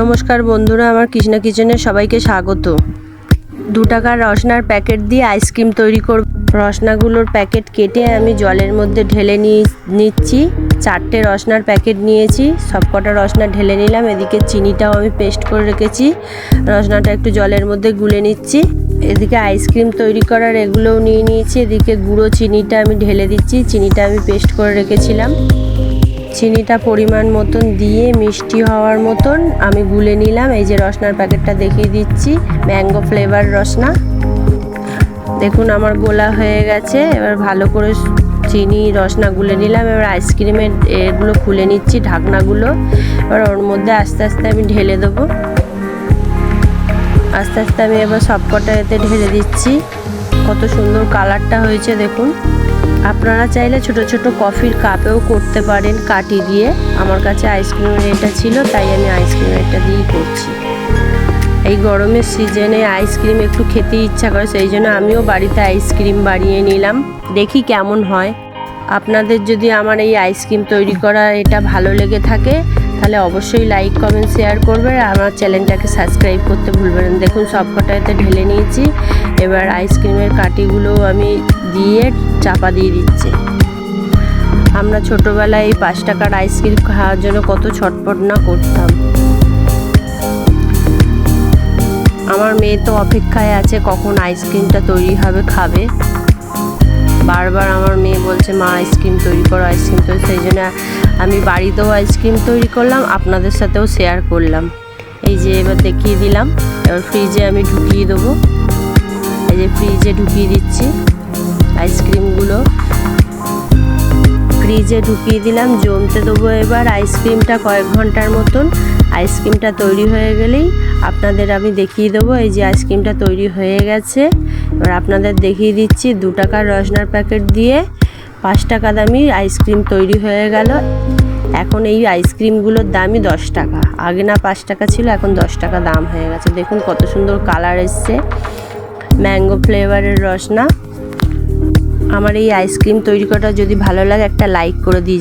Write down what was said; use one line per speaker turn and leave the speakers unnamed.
নমস্কার বন্ধুরা, আমার কৃষ্ণা কিচেনে সবাইকে স্বাগত। দু টাকার রসনার প্যাকেট দিয়ে আইসক্রিম তৈরি করব। রসনাগুলোর প্যাকেট কেটে আমি জলের মধ্যে ঢেলে নিয়ে নিচ্ছি। চারটে রসনার প্যাকেট নিয়েছি। সবকটা রসনা ঢেলে নিলাম। এদিকে চিনিটাও আমি পেস্ট করে রেখেছি। রসনাটা একটু জলের মধ্যে গুলে নিচ্ছি। এদিকে আইসক্রিম তৈরি করার এগুলোও নিয়ে নিয়েছি। এদিকে গুঁড়ো চিনিটা আমি ঢেলে দিচ্ছি। চিনিটা আমি পেস্ট করে রেখেছিলাম। চিনিটা পরিমাণ মতন দিয়ে মিষ্টি হওয়ার মতন আমি গুলে নিলাম। এই যে রসনার প্যাকেটটা দেখিয়ে দিচ্ছি, ম্যাঙ্গো ফ্লেভার রসনা। দেখুন আমার গোলা হয়ে গেছে, এবার ভালো করে চিনি, রসনা গুলে নিলাম। এবার আইসক্রিমের এগুলো খুলে নিচ্ছি ঢাকনাগুলো। এবার ওর মধ্যে আস্তে আস্তে আমি ঢেলে দেবো। আস্তে আস্তে আমি এবার সবকটা এতে ঢেলে দিচ্ছি। কত সুন্দর কালারটা হয়েছে, দেখুন। আপনারা চাইলে ছোট ছোট কফির কাপেও করতে পারেন কাটি দিয়ে। আমার কাছে আইসক্রিমের এটা ছিল, তাই আমি আইসক্রিমের এটা দিয়েই করছি। এই গরমের সিজনে আইসক্রিম একটু খেতে ইচ্ছা করে, সেই জন্য আমিও বাড়িতে আইসক্রিম বানিয়ে নিলাম। দেখি কেমন হয়। আপনাদের যদি আমার এই আইসক্রিম তৈরি করা এটা ভালো লেগে থাকে, তাহলে অবশ্যই লাইক, কমেন্ট, শেয়ার করবে আর আমার চ্যানেলটাকে সাবস্ক্রাইব করতে ভুলবেন দেখুন সব কটা এতে ঢেলে নিয়েছি। এবার আইসক্রিমের কাটিগুলো আমি দিয়ে চাপা দিয়ে দিচ্ছি। আমরা ছোটোবেলায় এই পাঁচ টাকার আইসক্রিম খাওয়ার জন্য কত ছটপট না করতাম। আমার মেয়ে তো অপেক্ষায় আছে কখন আইসক্রিমটা তৈরি হবে, খাবে। বারবার আমার মেয়ে বলছে, মা, আইসক্রিম তৈরি করো, আইসক্রিম তৈরি সেই জন্য আমি বাড়িতেও আইসক্রিম তৈরি করলাম, আপনাদের সাথেও শেয়ার করলাম। এই যে এবার দেখিয়ে দিলাম, এবার ফ্রিজে আমি ঢুকিয়ে দেবো। যে ফ্রিজে ঢুকিয়ে দিচ্ছি। আইসক্রিমগুলো ফ্রিজে ঢুকিয়ে দিলাম, জমতে দেবো এবার আইসক্রিমটা কয়েক ঘণ্টার মতন। আইসক্রিমটা তৈরি হয়ে গেলেই আপনাদের আমি দেখিয়ে দেবো, এই যে আইসক্রিমটা তৈরি হয়ে গেছে। এবার আপনাদের দেখিয়ে দিচ্ছি দু টাকার রসনার প্যাকেট দিয়ে পাঁচ টাকা দামি আইসক্রিম তৈরি হয়ে গেল। এখন এই আইসক্রিমগুলোর দামই দশ টাকা। আগে না পাঁচ টাকা ছিল, এখন দশ টাকা দাম হয়ে গেছে। দেখুন কত সুন্দর কালার এসছে। ম্যাঙ্গো ফ্লেভারের রসনা আমার এই আইসক্রিম তৈরি করাটা যদি ভালো লাগে, একটা লাইক করে দিয়ে